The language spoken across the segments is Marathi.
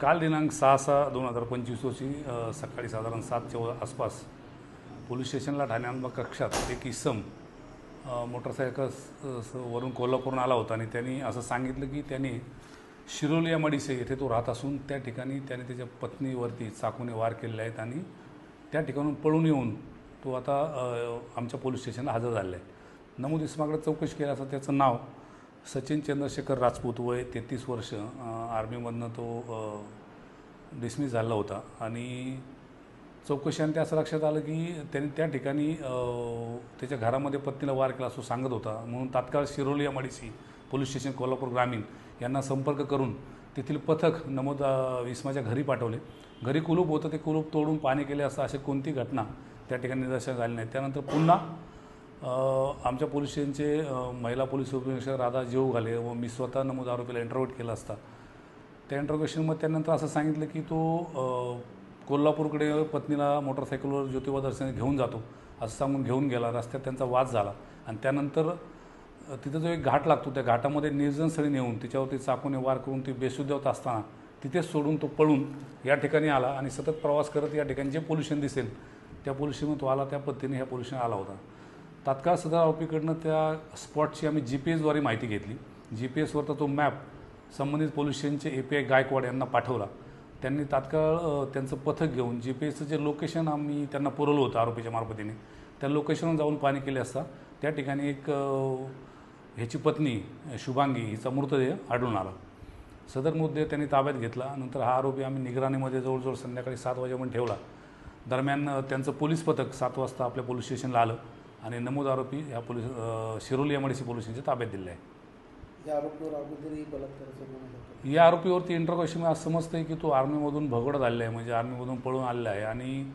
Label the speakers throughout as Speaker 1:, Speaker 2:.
Speaker 1: काल दिनांक सहा सहा दोन हजार पंचवीस रोजी सकाळी साधारण सातच्या आसपास पोलीस स्टेशनला ठाण्यात्मक कक्षात एक इसम मोटरसायकल स- वरून कोल्हापूरून आला होता आणि त्यांनी असं सांगितलं की त्यांनी शिरोली या मडिसे येथे तो राहत असून त्या ठिकाणी त्याने त्याच्या पत्नीवरती चाकूने वार केलेले आहेत आणि त्या ठिकाणून पळून येऊन तो आता आमच्या पोलीस स्टेशनला हजर झालेला आहे. नमूद इसमाकडे चौकशी केली असता त्याचं नाव सचिन चंद्रशेखर राजपूत वय तेहतीस वर्ष आर्मीमधनं तो डिसमिस झाला होता. आणि चौकशीने असं लक्षात आलं की त्यांनी त्या ठिकाणी त्याच्या घरामध्ये पत्नीला वार केला असं सांगत होता. म्हणून तात्काळ Shiroli MIDC police station Kolhapur ग्रामीण यांना संपर्क करून तेथील पथक नमोद विस्माच्या घरी पाठवले. घरी कुलूप होतं ते कुलूप तोडून पाणी केले असं अशी कोणती घटना त्या ठिकाणी निदर्शन झाली नाही. त्यानंतर पुन्हा आमच्या पोलीस स्टेशनचे महिला पोलीस उपनिरीक्षक राधा जेऊ घाले व मी स्वतः नमूद आरोपीला इंटरव्ह्यूट केला असता. त्या इंटरोगेशनमध्ये त्यानंतर असं सांगितलं की तो कोल्हापूरकडे पत्नीला मोटरसायकलवर ज्योतिबा दर्शन घेऊन जातो असं सांगून घेऊन गेला. रस्त्यात त्यांचा वाद झाला. आणि त्यानंतर तिथं जो एक घाट लागतो त्या घाटामध्ये निर्जन स्थळी नेऊन तिच्यावरती चाकूने वार करून ती बेशुद्ध होत असताना तिथेच सोडून तो पळून या ठिकाणी आला आणि सतत प्रवास करत या ठिकाणी जे पोल्युशन दिसेल त्या पोल्युशनमध्ये तो आला त्या पद्धतीने ह्या पोल्युशन आला होता. तात्काळ सदर आरोपीकडनं त्या स्पॉटची आम्ही जी पी एसद्वारे माहिती घेतली. जी पी एसवरचा तो मॅप संबंधित पोलीस स्टेशनचे ए पी आय गायकवाड यांना पाठवला. त्यांनी तात्काळ त्यांचं पथक घेऊन जी पी एसचं जे लोकेशन आम्ही त्यांना पुरवलं होतं आरोपीच्या मार्फतीने. त्या लोकेशनवर जाऊन पाणी केले असता त्या ठिकाणी एक ह्याची पत्नी शुभांगी हिचा मृतदेह आढळून आला. सदर मुद्दे त्यांनी ताब्यात घेतला. नंतर हा आरोपी आम्ही निगराणीमध्ये जवळजवळ संध्याकाळी सात वाजेपर्यंत ठेवला. दरम्यान त्यांचं पोलीस पथक सात वाजता आपल्या पोलीस स्टेशनला आलं. आणि नमूद आरोपी ह्या police a, Shiroli M I D C police स्टेशनच्या ताब्यात दिले आहे.
Speaker 2: या आरोपीवर अगोदरही बलात्काराचा गुन्हा दाखल
Speaker 1: या आरोपीवरती इंटरकॉशन असं समजतं आहे की तो आर्मीमधून भगवड झालेला आहे म्हणजे आर्मीमधून पळून आलेला आहे. आणि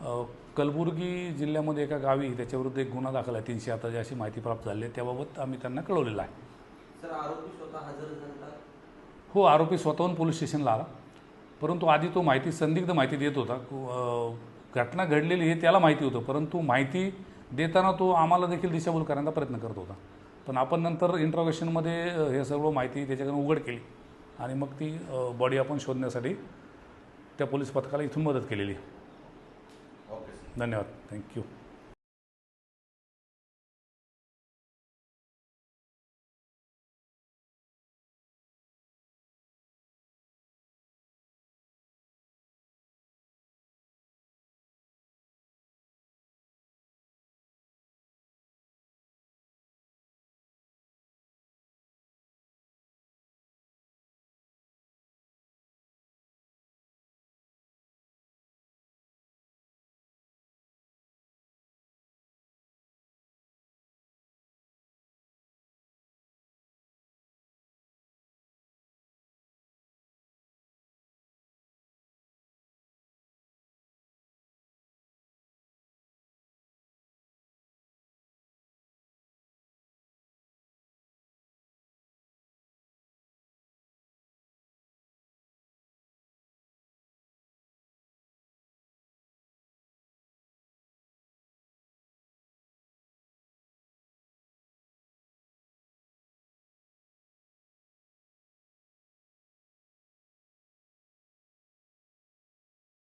Speaker 1: अ, कलबुर्गी जिल्ह्यामध्ये एका गावी त्याच्याविरुद्ध एक गुन्हा दाखल आहे तीनशे आता अशी माहिती प्राप्त झाली आहे त्याबाबत आम्ही त्यांना कळवलेलं आहे.
Speaker 3: सर आरोपी स्वतः हजर झाला?
Speaker 1: हो आरोपी स्वतःहून पोलीस स्टेशनला आला. परंतु आधी तो माहिती संदिग्ध माहिती देत होता. अ, घटना घडलेली हे त्याला माहिती होतं परंतु माहिती देताना तो आम्हाला देखील दिशाभूल करण्याचा प्रयत्न करत होता. पण आपण नंतर इंट्रोगेशनमध्ये हे सर्व माहिती त्याच्याकडून उघड केली. आणि मग ती बॉडी आपण शोधण्यासाठी त्या पोलीस पथकाला इथून मदत केलेली.
Speaker 3: ओके सर
Speaker 1: धन्यवाद. थँक्यू